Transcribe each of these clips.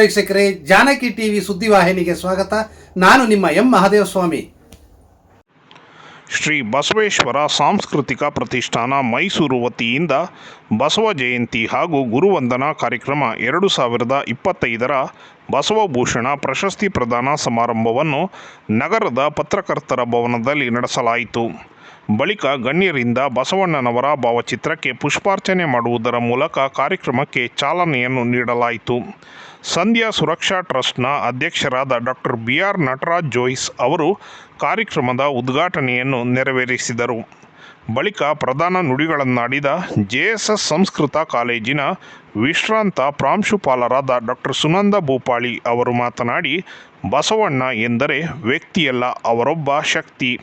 ವೀಕ್ಷಕರೇ, ಜಾನಕಿ ಟಿವಿ ಸುದ್ದಿವಾಹಿನಿಗೆ ಸ್ವಾಗತ. ನಾನು ನಿಮ್ಮ ಎಂ ಮಹಾದೇವಸ್ವಾಮಿ. ಶ್ರೀ ಬಸವೇಶ್ವರ ಸಾಂಸ್ಕೃತಿಕ ಪ್ರತಿಷ್ಠಾನ ಮೈಸೂರು ವತಿಯಿಂದ ಬಸವ ಜಯಂತಿ ಹಾಗೂ ಗುರುವಂದನಾ ಕಾರ್ಯಕ್ರಮ ಎರಡು ಸಾವಿರದ ಇಪ್ಪತ್ತೈದರ ಬಸವಭೂಷಣ ಪ್ರಶಸ್ತಿ ಪ್ರದಾನ ಸಮಾರಂಭವನ್ನು ನಗರದ ಪತ್ರಕರ್ತರ ಭವನದಲ್ಲಿ ನಡೆಸಲಾಯಿತು. ಬಳಿಕ ಗಣ್ಯರಿಂದ ಬಸವಣ್ಣನವರ ಭಾವಚಿತ್ರಕ್ಕೆ ಪುಷ್ಪಾರ್ಚನೆ ಮಾಡುವುದರ ಮೂಲಕ ಕಾರ್ಯಕ್ರಮಕ್ಕೆ ಚಾಲನೆಯನ್ನು ನೀಡಲಾಯಿತು. ಸಂಧ್ಯಾ ಸುರಕ್ಷಾ ಟ್ರಸ್ಟ್ನ ಅಧ್ಯಕ್ಷರಾದ doctor B R Nataraj Jois ಅವರು ಕಾರ್ಯಕ್ರಮದ ಉದ್ಘಾಟನೆಯನ್ನು ನೆರವೇರಿಸಿದರು. ಬಳಿಕ ಪ್ರಧಾನ ನುಡಿಗಳನ್ನಾಡಿದ ಜೆಎಸ್ಎಸ್ ಸಂಸ್ಕೃತ ಕಾಲೇಜಿನ ವಿಶ್ರಾಂತ ಪ್ರಾಂಶುಪಾಲರಾದ ಡಾಕ್ಟರ್ ಸುನಂದ ಭೂಪಾಳಿ ಅವರು ಮಾತನಾಡಿ, ಬಸವಣ್ಣ ಎಂದರೆ ವ್ಯಕ್ತಿಯಲ್ಲ, ಅವರೊಬ್ಬ ಶಕ್ತಿ.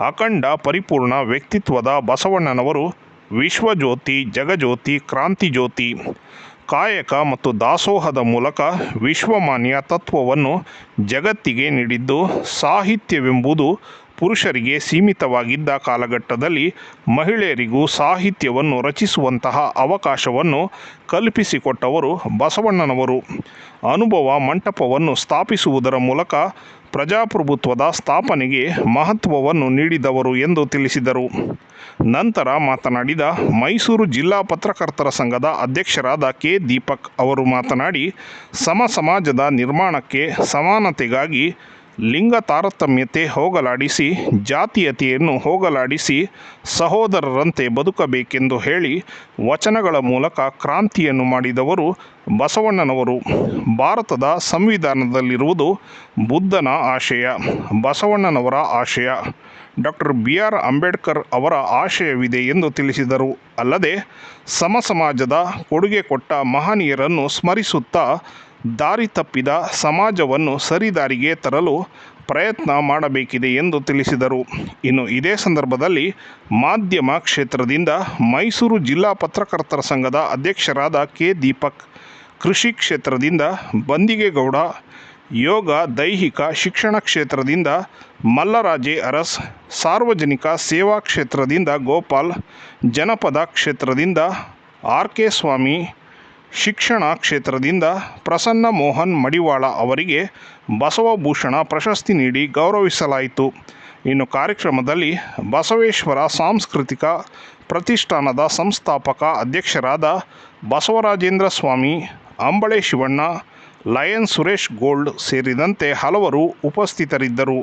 ಅಖಂಡ ಪರಿಪೂರ್ಣ ವ್ಯಕ್ತಿತ್ವದ ಬಸವಣ್ಣನವರು ವಿಶ್ವಜ್ಯೋತಿ, ಜಗಜ್ಯೋತಿ, ಕ್ರಾಂತಿಜ್ಯೋತಿ. ಕಾಯಕ ಮತ್ತು ದಾಸೋಹದ ಮೂಲಕ ವಿಶ್ವಮಾನ್ಯ ತತ್ವವನ್ನು ಜಗತ್ತಿಗೆ ನೀಡಿದ್ದು ಸಾಹಿತ್ಯವೆಂಬುದು ಪುರುಷರಿಗೆ ಸೀಮಿತವಾಗಿದ್ದ ಕಾಲಘಟ್ಟದಲ್ಲಿ ಮಹಿಳೆಯರಿಗೂ ಸಾಹಿತ್ಯವನ್ನು ರಚಿಸುವಂತಹ ಅವಕಾಶವನ್ನು ಕಲ್ಪಿಸಿಕೊಟ್ಟವರು ಬಸವಣ್ಣನವರು. ಅನುಭವ ಮಂಟಪವನ್ನು ಸ್ಥಾಪಿಸುವುದರ ಮೂಲಕ ಪ್ರಜಾಪ್ರಭುತ್ವದ ಸ್ಥಾಪನೆಗೆ ಮಹತ್ವವನ್ನು ನೀಡಿದವರು ಎಂದು ತಿಳಿಸಿದರು. ನಂತರ ಮಾತನಾಡಿದ ಮೈಸೂರು ಜಿಲ್ಲಾ ಪತ್ರಕರ್ತರ ಸಂಘದ ಅಧ್ಯಕ್ಷರಾದ ಕೆ. ದೀಪಕ್ ಅವರು ಮಾತನಾಡಿ, ಸಮ ಸಮಾಜದ ನಿರ್ಮಾಣಕ್ಕೆ ಸಮಾನತೆಗಾಗಿ ಲಿಂಗ ತಾರತಮ್ಯತೆ ಹೋಗಲಾಡಿಸಿ, ಜಾತೀಯತೆಯನ್ನು ಹೋಗಲಾಡಿಸಿ ಸಹೋದರರಂತೆ ಬದುಕಬೇಕೆಂದು ಹೇಳಿ ವಚನಗಳ ಮೂಲಕ ಕ್ರಾಂತಿಯನ್ನು ಮಾಡಿದವರು ಬಸವಣ್ಣನವರು. ಭಾರತದ ಸಂವಿಧಾನದಲ್ಲಿರುವುದು ಬುದ್ಧನ ಆಶಯ, ಬಸವಣ್ಣನವರ ಆಶಯ. ಡಾಕ್ಟರ್ ಬಿ ಆರ್ ಅಂಬೇಡ್ಕರ್ ಅವರ ಆಶಯವಿದೆ ಎಂದು ತಿಳಿಸಿದರು. ಅಲ್ಲದೆ ಸಮಸಮಾಜದ ಕೊಡುಗೆ ಕೊಟ್ಟ ಮಹನೀಯರನ್ನು ಸ್ಮರಿಸುತ್ತಾ ದಾರಿ ತಪ್ಪಿದ ಸಮಾಜವನ್ನು ಸರಿದಾರಿಗೆ ತರಲು ಪ್ರಯತ್ನ ಮಾಡಬೇಕಿದೆ ಎಂದು ತಿಳಿಸಿದರು. ಇನ್ನು ಇದೇ ಸಂದರ್ಭದಲ್ಲಿ ಮಾಧ್ಯಮ ಕ್ಷೇತ್ರದಿಂದ ಮೈಸೂರು ಜಿಲ್ಲಾ ಪತ್ರಕರ್ತರ ಸಂಘದ ಅಧ್ಯಕ್ಷರಾದ ಕೆ. ದೀಪಕ್, ಕೃಷಿ ಕ್ಷೇತ್ರದಿಂದ ಬಂದಿಗೆಗೌಡ, ಯೋಗ, ದೈಹಿಕ ಶಿಕ್ಷಣ ಕ್ಷೇತ್ರದಿಂದ ಮಲ್ಲರಾಜೆ ಅರಸ್, ಸಾರ್ವಜನಿಕ ಸೇವಾ ಕ್ಷೇತ್ರದಿಂದ ಗೋಪಾಲ್, ಜನಪದ ಕ್ಷೇತ್ರದಿಂದ ಆರ್ ಕೆ ಸ್ವಾಮಿ ಶಿಕ್ಷಣ ಕ್ಷೇತ್ರದಿಂದ ಪ್ರಸನ್ನ ಮೋಹನ್ ಮಡಿವಾಳ ಅವರಿಗೆ ಬಸವಭೂಷಣ ಪ್ರಶಸ್ತಿ ನೀಡಿ ಗೌರವಿಸಲಾಯಿತು. ಇನ್ನು ಕಾರ್ಯಕ್ರಮದಲ್ಲಿ ಬಸವೇಶ್ವರ ಸಾಂಸ್ಕೃತಿಕ ಪ್ರತಿಷ್ಠಾನದ ಸಂಸ್ಥಾಪಕ ಅಧ್ಯಕ್ಷರಾದ ಬಸವರಾಜೇಂದ್ರ ಸ್ವಾಮಿ ಅಂಬಳೆ ಶಿವಣ್ಣ ಲಯನ್ ಸುರೇಶ್ ಗೋಲ್ಡ್ ಸೇರಿದಂತೆ ಹಲವರು ಉಪಸ್ಥಿತರಿದ್ದರು.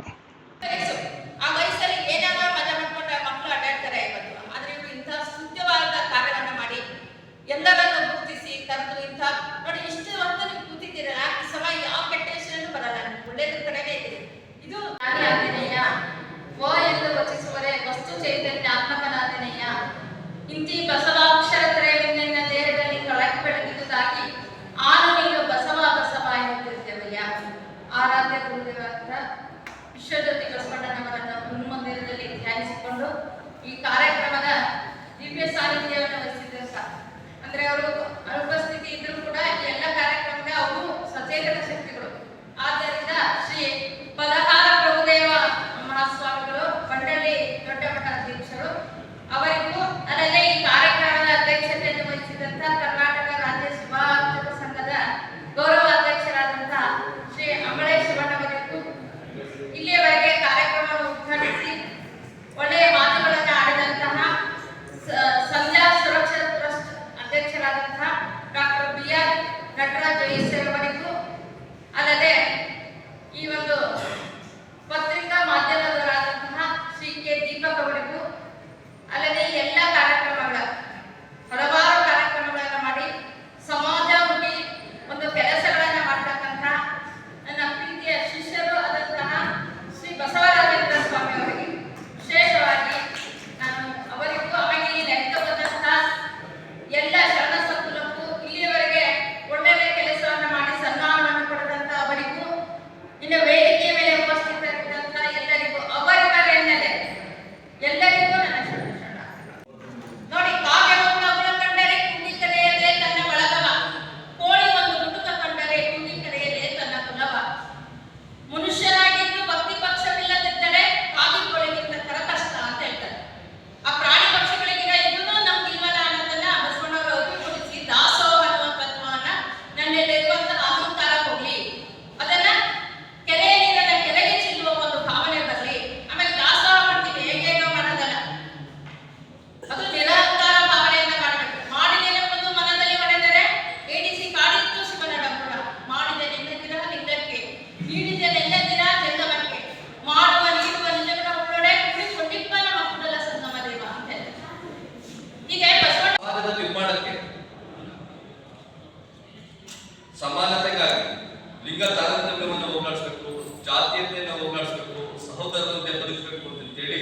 ವಿಶ್ವಜ್ಯೋತಿ ಬಸವಣ್ಣನವರನ್ನು ಮುನ್ಮಂದಿರದಲ್ಲಿ ಧ್ಯಾನಿಸಿಕೊಂಡು ಈ ಕಾರ್ಯಕ್ರಮದ ದಿವ್ಯ ಸಾನ್ನಿಧ್ಯವನ್ನು ವಹಿಸಿದ್ರು ಸರ್ ಅಂದ್ರೆ ಅವರು ಅನುಪಸ್ಥಿತಿ ಇದ್ರೂ ಕೂಡ ಎಲ್ಲ ಕಾರ್ಯಕ್ರಮದ ಅವರು ಸಚೇತನ ಶಕ್ತಿಗಳು. ಆದ್ದರಿಂದ ಶ್ರೀ ಆದರೆ ಈ ಒಂದು ಈಗ ತಾರತಮ್ಯವನ್ನು ಹೋಗಲಾಡಿಸಬೇಕು ಜಾತೀಯತೆಯನ್ನ ನಾವು ಸಹೋದರರಂತೆ ಬದುಕಬೇಕು ಅಂತೇಳಿ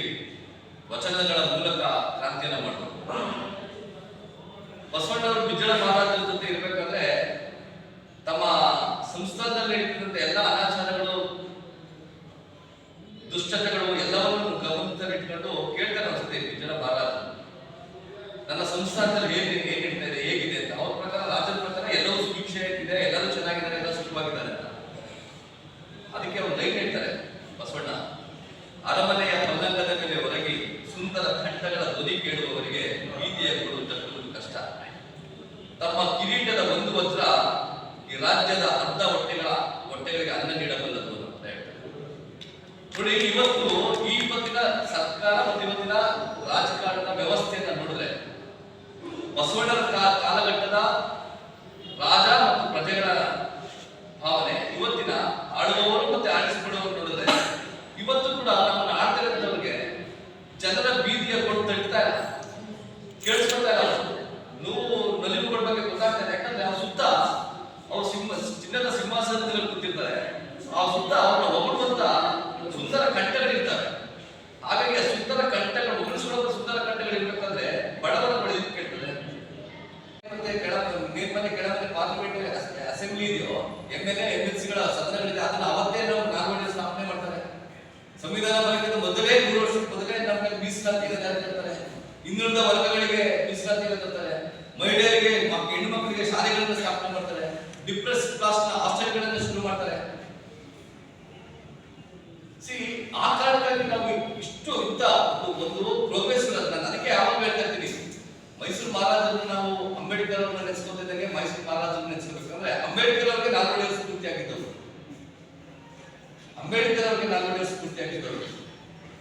ವಚನಗಳ ಮೂಲಕ ಕ್ರಾಂತಿಯನ್ನ ಮಾಡಬೇಕು. ಬಸವಣ್ಣವರು ಬಿಜಲ ಮಹಾರಾಜರ ಜೊತೆ ಇರ್ಬೇಕಾದ್ರೆ ತಮ್ಮ ಸಂಸ್ಥಾನದಲ್ಲಿ ಎಲ್ಲ ಅನಾಚಾರಗಳು, ದುಶ್ಚಟಗಳು ಕೇಳುವವರಿಗೆ ಬೀದಿಯ ಗುರು ಕಷ್ಟ. ತಮ್ಮ ಕಿರೀಟದ ಒಂದು ವಜ್ರ ಈ ರಾಜ್ಯದ ಅರ್ಧ ಹೊಟ್ಟೆಗಳ ಹೊಟ್ಟೆಗಳಿಗೆ ಅನ್ನ ನೀಡಬಲ್ಲದು ಅಂತ ನೋಡಿ, ಇವತ್ತು ಈ ಇವತ್ತಿನ ಸರ್ಕಾರ ಮತ್ತು ಇವತ್ತಿನ ರಾಜಕಾರಣದ ವ್ಯವಸ್ಥೆಯನ್ನ ನೋಡಿದ್ರೆ, ಬಸವಣ್ಣನ ಕಾ- ಕಾಲಘಟ್ಟದ ರಾಜ ಮತ್ತು ಪ್ರಜೆಗಳ ಭಾವನೆ ಇವತ್ತಿನ ಆಳುವವರು ಮತ್ತೆ ಆಳಿಸಿಕೊಳ್ಳುವವರು ನೋಡಿದ್ರೆ ಇವತ್ತು ಕೂಡ ನಮ್ಮನ್ನ ಆಡ್ತಿರೋದವ್ರಿಗೆ ಜನರ ಬೀದಿಯ ಕೊಟ್ಟು ತಟ್ತಾ ಇಲ್ಲ ಕೇಳಿಸ್ಕೊಳ್ತಾ ಇಲ್ಲ ಅವ್ರು. ನೋವು ನಲಿವುಗಳ ಬಗ್ಗೆ ಗೊತ್ತಾಗ್ತಾ ಇದೆ ಯಾಕಂದ್ರೆ ಆ ಸುತ್ತ ಅವ್ರು ಸಿಂಹ ಚಿನ್ನದ ಸಿಂಹಾಸನದಲ್ಲಿ ಕೂತಿರ್ತಾರೆ. ಆ ಸುತ್ತ ಅವ್ರನ್ನ ಒಗಡುವಂತ ಸುಂದರ ಕಂಠಗಳಿರ್ತವೆ ಹಾಗಾಗಿ ಆ ಸುಂದರ ಕಂಠಗಳು ಹೊಗಳಿಸುವಂತ ಸುಂದರ ಕಂಠಗಳು ಇರ್ಬೇಕಂದ್ರೆ ಬಡವರ ಬಳಿ ಕೇಳ್ತದೆ ಮೇಲ್ಮನೆ ಕೆಳಮನೆ ಪಾರ್ಲಿಮೆಂಟ್ ಅಸೆಂಬ್ಲಿ ಇದೆಯೋ ಎಂ ಎಲ್ ಎಂ ಎಲ್ ಸಿಗಳ ಸದನಗಳಿದೆ ಅದನ್ನ ಅವತ್ತೇ ನಾವು ನಾಲ್ಕು ಸ್ಥಾಪನೆ ಮಾಡ್ತಾರೆ. ಸಂವಿಧಾನ ಬರಕ್ಕಿಂತ ಮೊದಲೇ ಮೂರು ವರ್ಷದ ಮೊದಲೇ ನಮಗೆ ಮೀಸಲಾತಿ ಜಾರಿ ತರ್ತಾರೆ ಇನ್ನುಳಿದ ವರ್ಗಗಳಿಗೆ ಮೀಸಲಾತಿ ತರ್ತಾರೆ. ಮಹಿಳೆಯರಿಗೆ ಮಕ್- ಹೆಣ್ಣು ಮಕ್ಕಳಿಗೆ ಶಾಲೆಗಳನ್ನು ಸ್ಥಾಪನೆ ಮಾಡ್ತಾರೆ. ಡಿಪ್ರೆಸ್ ಕ್ಲಾಸ್ನ ಹಾಸ್ಟೆಲ್ಗಳನ್ನು ಶುರು ಮಾಡ್ತಾರೆ ಸಿ ಆ ಕಾರಣಕ್ಕಾಗಿ ನಾವು ಇಷ್ಟು ಇಂಥ ಒಂದು ಒಂದು ಪ್ರೋಗ್ರೆಸ್ ನಾನು ಅದಕ್ಕೆ ಯಾವಾಗ ಹೇಳ್ತಾ ಇರ್ತೀನಿ ಮೈಸೂರು ಮಹಾರಾಜರನ್ನು ನಾವು ಅಂಬೇಡ್ಕರ್ ಅವ್ರನ್ನ ನೆನೆಸ್ಕೊತಿದ್ದಂಗೆ ಮೈಸೂರು ಮಹಾರಾಜರನ್ನ ನೆನೆಸ್ಕೋಬೇಕಂದ್ರೆ ಅಂಬೇಡ್ಕರ್ ಅವ್ರಿಗೆ ನಾಲ್ವಡಿ ಸ್ಫೂರ್ತಿ ಆಗಿದ್ದವರು. ಅಂಬೇಡ್ಕರ್ ಅವರಿಗೆ ನಾಲ್ವಡಿ ಸ್ಫೂರ್ತಿ ಆಗಿದ್ದವರು.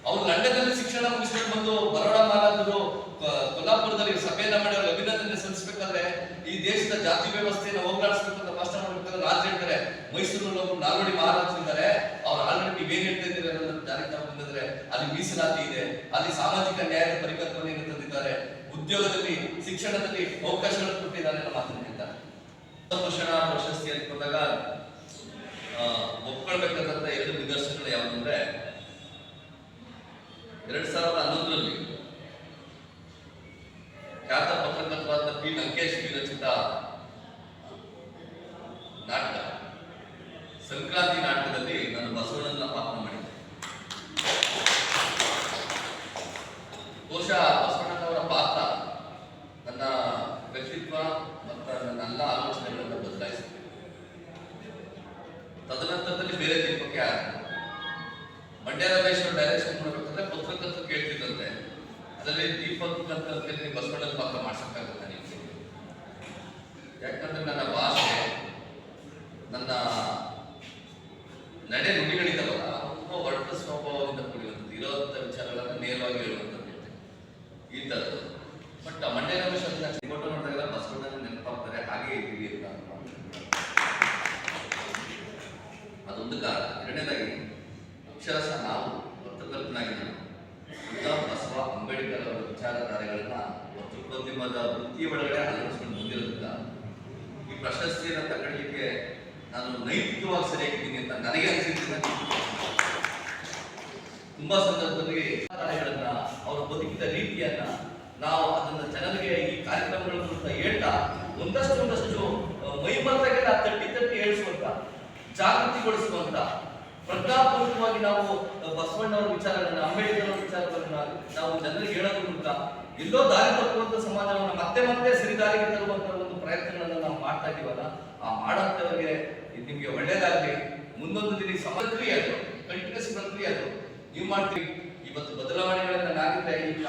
ಅವ್ರು ಲಂಡನ್ನಲ್ಲಿ ಶಿಕ್ಷಣ ಮುಗಿಸ್ಕೊಂಡು ಬಂದು ಬರೋಡ ಮಹಾರಾಜರು ಕೊಲ್ಲಾಪುರದಲ್ಲಿ ಸಭೆಯನ್ನ ಮಾಡಿ ಅವ್ರಿಗೆ ಅಭಿನಂದನೆ ಸಲ್ಲಿಸಬೇಕಾದ್ರೆ ಈ ದೇಶದ ಜಾತಿ ವ್ಯವಸ್ಥೆಯನ್ನು ಹೋಗ್ಲಾಡಿಸ್ಬೇಕು ಅಂತ ಭಾಷಣ ಮಾಡ್ಬೇಕಾದ್ರೆ ಹೇಳ್ತಾರೆ, ಮೈಸೂರಲ್ಲಿ ಒಬ್ಬರು ನಾಲ್ವಡಿ ಮಹಾರಾಜರು ಇದ್ದಾರೆ. ಅವ್ರು ಆಲ್ರೆಡಿ ನೀವೇನ್ ಹೇಳ್ತಾ ಇದ್ದೀರಿ ತಗೊಂಡಿದ್ರೆ ಅಲ್ಲಿ ಮೀಸಲಾತಿ ಇದೆ. ಅಲ್ಲಿ ಸಾಮಾಜಿಕ ನ್ಯಾಯದ ಪರಿಕಲ್ಪನೆಯನ್ನು ತಂದಿದ್ದಾರೆ. ಉದ್ಯೋಗದಲ್ಲಿ ಶಿಕ್ಷಣದಲ್ಲಿ ಅವಕಾಶಗಳನ್ನು ಕೊಟ್ಟಿದ್ದಾರೆ ಅನ್ನೋ ಮಾತನ್ನು ಹೇಳ್ತಾರೆ. ಕೊಟ್ಟಾಗ ಪ್ರಶಸ್ತಿ ಅಂತ ಬಂದಾಗ ಆ, ಒಪ್ಕೊಳ್ಬೇಕಾದಂತ ಎರಡು ನಿದರ್ಶನಗಳು ಯಾವುದಂದ್ರೆ ಎರಡ್ ಸಾವಿರದ ಹನ್ನೊಂದರಲ್ಲಿ ಖ್ಯಾತ ಪತ್ರಕರ್ತರಾದ ಪಿ ಲಂಕೇಶ್ ವಿರಚಿತ ನಾಟಕ ಸಂಕ್ರಾಂತಿ ನಾಟಕದಲ್ಲಿ ನಾನು ಬಸವಣ್ಣನ ಪಾತ್ರ ಮಾಡಿದ್ದೆ ಬಹುಶಃ ಬಸವಣ್ಣನವರ ಪಾತ್ರ ನನ್ನ ವ್ಯಕ್ತಿತ್ವ ಮತ್ತು ನನ್ನ ಎಲ್ಲ ಆಲೋಚನೆಗಳನ್ನು ಬದಲಾಯಿಸಿದೆ ತದನಂತರದಲ್ಲಿ ಬೇರೆ ದೀಪಕ್ಕೆ ಆಯ್ತು ಮಂಡ್ಯ ರಮೇಶ್ ಅವರು ಡೈರೆಕ್ಷನ್ ಮಾಡ್ಬೇಕಂದ್ರೆ ಪತ್ರಕರ್ತರು ಕೇಳ್ತಿದ್ದಂತೆ ಅಂತ ನೀವು ಬಸವಣ್ಣನ ಪಾತ್ರ ಮಾಡ್ಸೋಕ್ಕಾಗುತ್ತೆ ನೀವು? ಯಾಕಂದ್ರೆ ನನ್ನ ಭಾಷೆ, ನನ್ನ ನಡೆ ನುಡಿಗಳಿದಾವಲ್ಲ ತುಂಬ ಒಟ್ಟ ಸ್ವಭಾವದಿಂದ ಕೂಡಿರುವಂಥದ್ದು ಇರೋವಂಥ ವಿಚಾರಗಳನ್ನ ನೇರವಾಗಿ ಹೇಳುವಂಥದ್ದು ಈ ಥರದ್ದು. ಬಟ್ ಮಂಡ್ಯ ರಮೇಶ್ ಅದನ್ನ ನೈತಿಕವಾಗಿ ಸರಿಯಾಗಿದ್ದೀನಿ ಅಂತ ನನಗೆ ಅನಿಸಿದ್ರೆ ತುಂಬಾ ಸಂದರ್ಭದಲ್ಲಿ ಕಾರ್ಯಗಳನ್ನ ಅವರು ಬದುಕಿದ ರೀತಿಯನ್ನ ನಾವು ಅದನ್ನ ಜನರಿಗೆ ಈ ಕಾರ್ಯಕ್ರಮಗಳ ಮೂಲಕ ಹೇಳ್ತಾ ಒಂದಷ್ಟು ಒಂದಷ್ಟು ಮೈಮರೆಗೆ ತಟ್ಟಿ ತಟ್ಟಿ ಹೇಳಿಸುವಂತ ಜಾಗೃತಿಗೊಳಿಸುವಂತ, ಪ್ರಜ್ಞಾಪೂರ್ವಕವಾಗಿ ನಾವು ಬಸವಣ್ಣವರ ವಿಚಾರಗಳನ್ನ, ಅಂಬೇಡ್ಕರ್ ಅವರ ವಿಚಾರಗಳನ್ನ ನಾವು ಜನರಿಗೆ ಹೇಳೋದ್ರ ಮೂಲಕ ಎಲ್ಲೋ ದಾರಿ ತಪ್ಪುವಂತ ಸಮಾಜವನ್ನ ಮತ್ತೆ ಮತ್ತೆ ಸರಿದಾರಿಗೆ ತರುವಂತ ಒಂದು ಪ್ರಯತ್ನಗಳನ್ನ ನಾವು ಮಾಡ್ತಾ ಇದೀವಲ್ಲ, ಆ ಮಾಡೋಂಥವ್ರಿಗೆ ಇದು ನಿಮಗೆ ಒಳ್ಳೇದಾಗ್ಲಿ. ಮುಂದೊಂದು ದಿನ ಸಮಗ್ರಿ ಅದು, ಕಂಟಿನ್ಯೂಸ್ ಪ್ರಕ್ರಿಯೆ ಅದು. ನೀವು ಮಾಡ್ತೀವಿ ಇವತ್ತು ಬದಲಾವಣೆಗಳನ್ನ ನಾಗಿದ್ರೆ ಈ